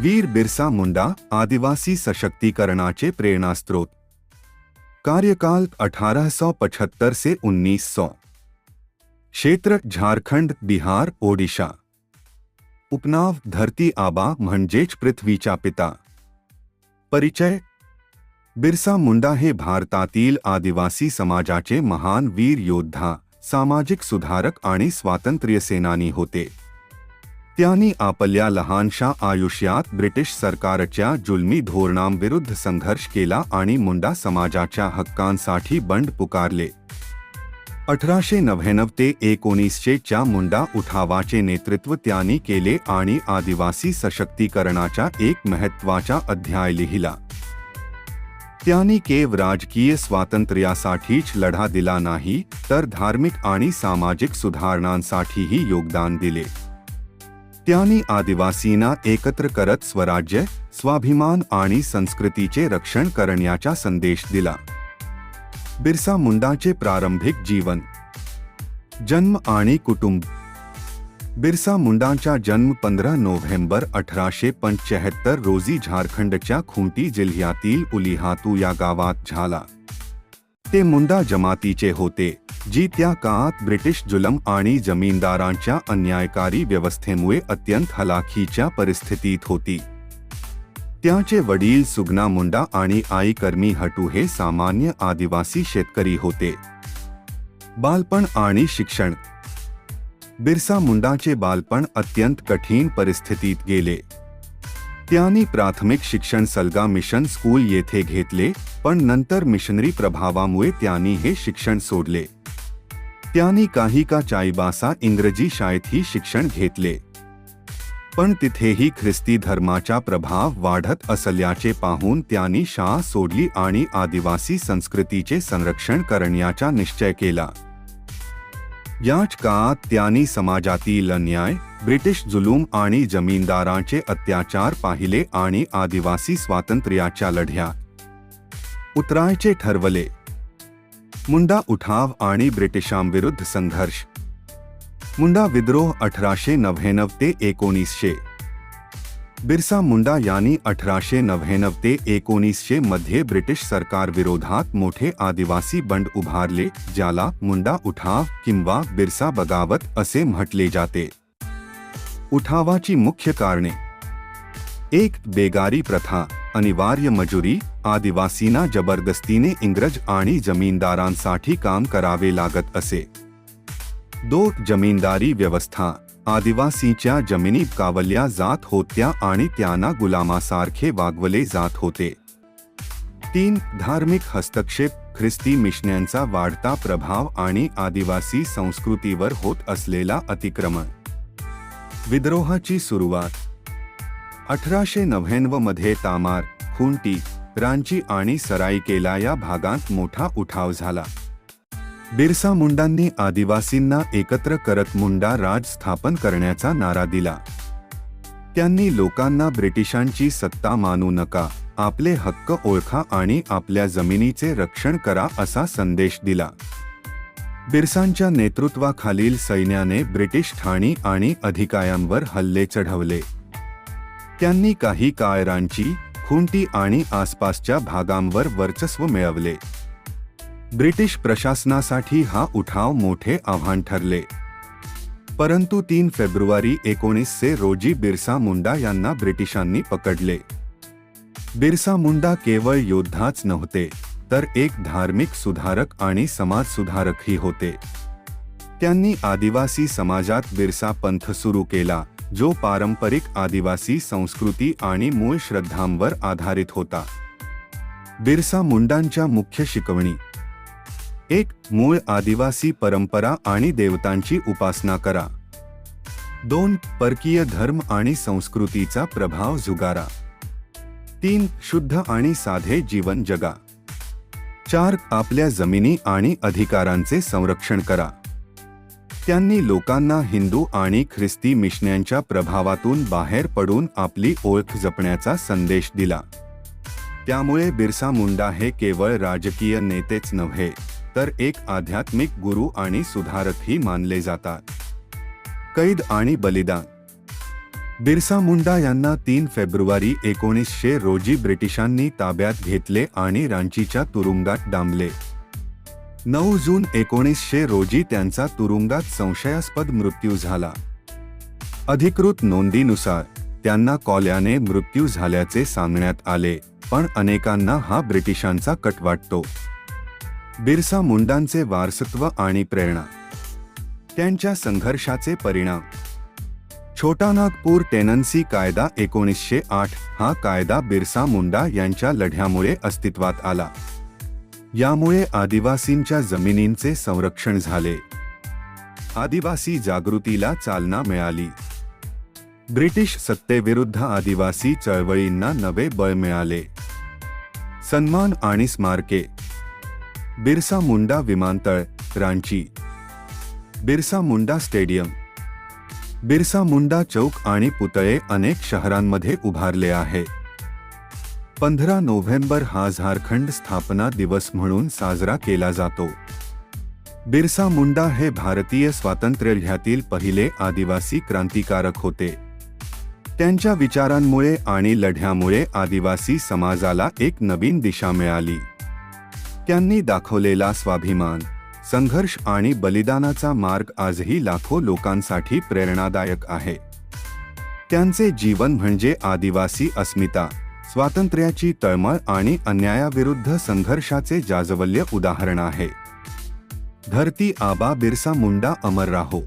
वीर बिरसा मुंडा आदिवासी सशक्तीकरणाचे प्रेरणास्त्रोत कार्यकाल 1875 से 1900 क्षेत्र झारखंड बिहार ओडिशा. उपनाव धरती आबा म्हणजेच पृथ्वीचा पिता. परिचय. बिरसा मुंडा हे भारतातील आदिवासी समाजाचे महान वीर योद्धा सामाजिक सुधारक आणि स्वातंत्र्य सेनानी होते. त्यांनी आपल्या लहानशा आयुष्यात ब्रिटिश सरकारच्या जुलमी धोरणांविरुद्ध संघर्ष केला आणि मुंडा समाजाच्या हक्कांसाठी बंड पुकारले. अठराशे नव्याण्णव ते एकोणीसशे च्या मुंडा उठावाचे नेतृत्व त्यांनी केले आणि आदिवासी सशक्तीकरणाचा एक महत्त्वाचा अध्याय लिहिला. त्यांनी केव राजकीय स्वातंत्र्यासाठीच लढा दिला नाही तर धार्मिक आणि सामाजिक सुधारणांसाठीही योगदान दिले. त्यांनी आदिवासींना एकत्र करत स्वराज्य स्वाभिमान आणि संस्कृतीचे रक्षण करण्याचा संदेश दिला. बिरसा मुंडाचे प्रारंभिक जीवन. जन्म आणि कुटुंब. बिरसा मुंडांचा जन्म पंधरा नोव्हेंबर अठराशे पंच्याहत्तर रोजी झारखंडच्या खुंटी जिल्ह्यातील उलिहातू या गावात झाला. ते मुंडा जमातीचे होते जी त्या काळात ब्रिटिश जुलम आणि जमीनदारांच्या अन्यायकारी व्यवस्थेमुळे अत्यंत हलाखीच्या परिस्थितीत होती. त्यांचे वडील सुगना मुंडा आणि आई कर्मी हटू हे सामान्य आदिवासी शेतकरी होते. बालपण आणि शिक्षण. बिरसा मुंडाचे बालपण अत्यंत कठीण परिस्थितीत गेले. त्यांनी प्राथमिक शिक्षण सलगा मिशन स्कूल येथे घेतले पण नंतर मिशनरी प्रभावामुळे त्यांनी हे शिक्षण सोडले. त्यांनी काही का चाईबासा इंग्रजी शाळेतही शिक्षण घेतले. पण तिथेही ख्रिस्ती धर्माचा प्रभाव वाढत असल्याचे पाहून त्यांनी शाळा सोडली आणि आदिवासी संस्कृतीचे संरक्षण करण्याचा निश्चय केला. याच काळात त्यांनी समाजातील अन्याय ब्रिटिश जुलूम आणि जमीनदारांचे अत्याचार पाहिले आणि आदिवासी स्वातंत्र्याच्या लढ्यात उतरायचे ठरवले. मुंडा उठाव आणि ब्रिटिशांविरुद्ध संघर्ष. मुंडा विद्रोह अठराशे नव्याण्णव ते एकोणीसशे. बिरसा मुंडा यांनी अठराशे नव्याण्णव ते एकोणीसशे मध्ये ब्रिटिश सरकार विरोधात मोठे आदिवासी बंड उभारले ज्याला मुंडा उठाव किंवा बिरसा बगावत असे म्हटले जाते. उठावाची मुख्य कारणे. एक बेगारी प्रथा अनिवार्य मजुरी आदिवासींना जबरदस्तीने इंग्रज आणि जमीनदारांसाठी काम करावे लागत असे. दो जमीनदारी व्यवस्था आदिवासीच्या जमिनी कावल्या जात होत्या आणि त्यांना गुलामासारखे वागवले जात होते. तीन धार्मिक हस्तक्षेप ख्रिस्ती मिशन्यांचा वाढता प्रभाव आणि आदिवासी संस्कृतीवर होत असलेला अतिक्रमण. विद्रोहाची सुरुवात. अठराशे नव्याण्णवमध्ये तामार खुंटी रांची आणि सराईकेला या भागात मोठा उठाव झाला. बिरसा मुंडांनी आदिवासींना एकत्र करत मुंडा राज स्थापन करण्याचा नारा दिला. त्यांनी लोकांना ब्रिटिशांची सत्ता मानू नका आपले हक्क ओळखा आणि आपल्या जमिनीचे रक्षण करा असा संदेश दिला. बिरसांच्या नेतृत्वाखालील सैन्याने ब्रिटिश ठाणी आणि अधिकायांवर हल्ले चढवले. त्यांनी काही काळ रांची खुंटी आणि आसपासच्या भागांवर वर्चस्व मिळवले. ब्रिटिश प्रशासनासाठी हा उठाव मोठे आव्हान ठरले. परंतु तीन फेब्रुवारी एकोणीसशे रोजी बिरसा मुंडा यांना ब्रिटिशांनी पकडले. बिरसा मुंडा केवळ योद्धाच नव्हते. तर एक धार्मिक सुधारक आणि समाज सुधारकही होते. त्यांनी आदिवासी समाजात बिरसा पंथ सुरू केला जो पारंपरिक आदिवासी संस्कृती आणि मूळ श्रद्धांवर आधारित होता. बिरसा मुंडांच्या मुख्य शिकवणी. एक मूळ आदिवासी परंपरा आणि देवतांची उपासना करा. दोन परकीय धर्म आणि संस्कृतीचा प्रभाव जुगारा. तीन शुद्ध आणि साधे जीवन जगा. चार आपल्या जमिनी आणि अधिकारांचे संरक्षण करा. त्यांनी लोकांना हिंदू आणि ख्रिस्ती मिशन्यांच्या प्रभावातून बाहेर पडून आपली ओळख जपण्याचा संदेश दिला. त्यामुळे बिरसा मुंडा हे केवळ राजकीय नेतेच नव्हे तर एक आध्यात्मिक गुरु आणि सुधारकही मानले जातात. कैद आणि बलिदान बिरसा मुंडा यांना तीन फेब्रुवारी एकोणीसशे रोजी ब्रिटिशांनी ताब्यात घेतले आणि रांचीच्या तुरुंगात डांबले. नऊ जून एकोणीसशे रोजी त्यांचा तुरुंगात संशयास्पद मृत्यू झाला. अधिकृत नोंदीनुसार त्यांना कॉल्याने मृत्यू झाल्याचे सांगण्यात आले पण अनेकांना हा ब्रिटिशांचा कट वाटतो. बिरसा मुंडांचे वारसत्व आणि प्रेरणा. त्यांच्या संघर्षाचे परिणाम. छोटा नागपूर टेनन्सी कायदा एकोणीसशे आठ हा कायदा बिरसा मुंडा यांच्या लढ्यामुळे अस्तित्वात आला. यामुळे आदिवासींच्या जमिनींचे संरक्षण झाले. आदिवासी जागृतीला चालना मिळाली. ब्रिटिश सत्तेविरुद्ध आदिवासी चळवळींना नवे बळ मिळाले. सन्मान आणि स्मारके. बिरसा मुंडा विमानतळ रांची. बिरसा मुंडा स्टेडियम. बिरसा मुंडा चौक आणि पुतळे अनेक शहरांमध्ये उभारले आहे. पंधरा नोव्हेंबर हा झारखंड स्थापना दिवस म्हणून साजरा केला जातो. बिरसा मुंडा हे भारतीय स्वातंत्र्यलढ्यातील पहिले आदिवासी क्रांतिकारक होते. त्यांच्या विचारांमुळे आणि लढ्यामुळे आदिवासी समाजाला एक नवीन दिशा मिळाली. त्यांनी दाखवलेला स्वाभिमान संघर्ष आणि बलिदानाचा मार्ग आजही लाखो लोकांसाठी प्रेरणादायक आहे. त्यांचे जीवन म्हणजे आदिवासी अस्मिता स्वातंत्र्याची तळमळ आणि अन्यायाविरुद्ध संघर्षाचे जाजवल्य उदाहरण आहे. धरती आबा बिरसा मुंडा अमर राहो.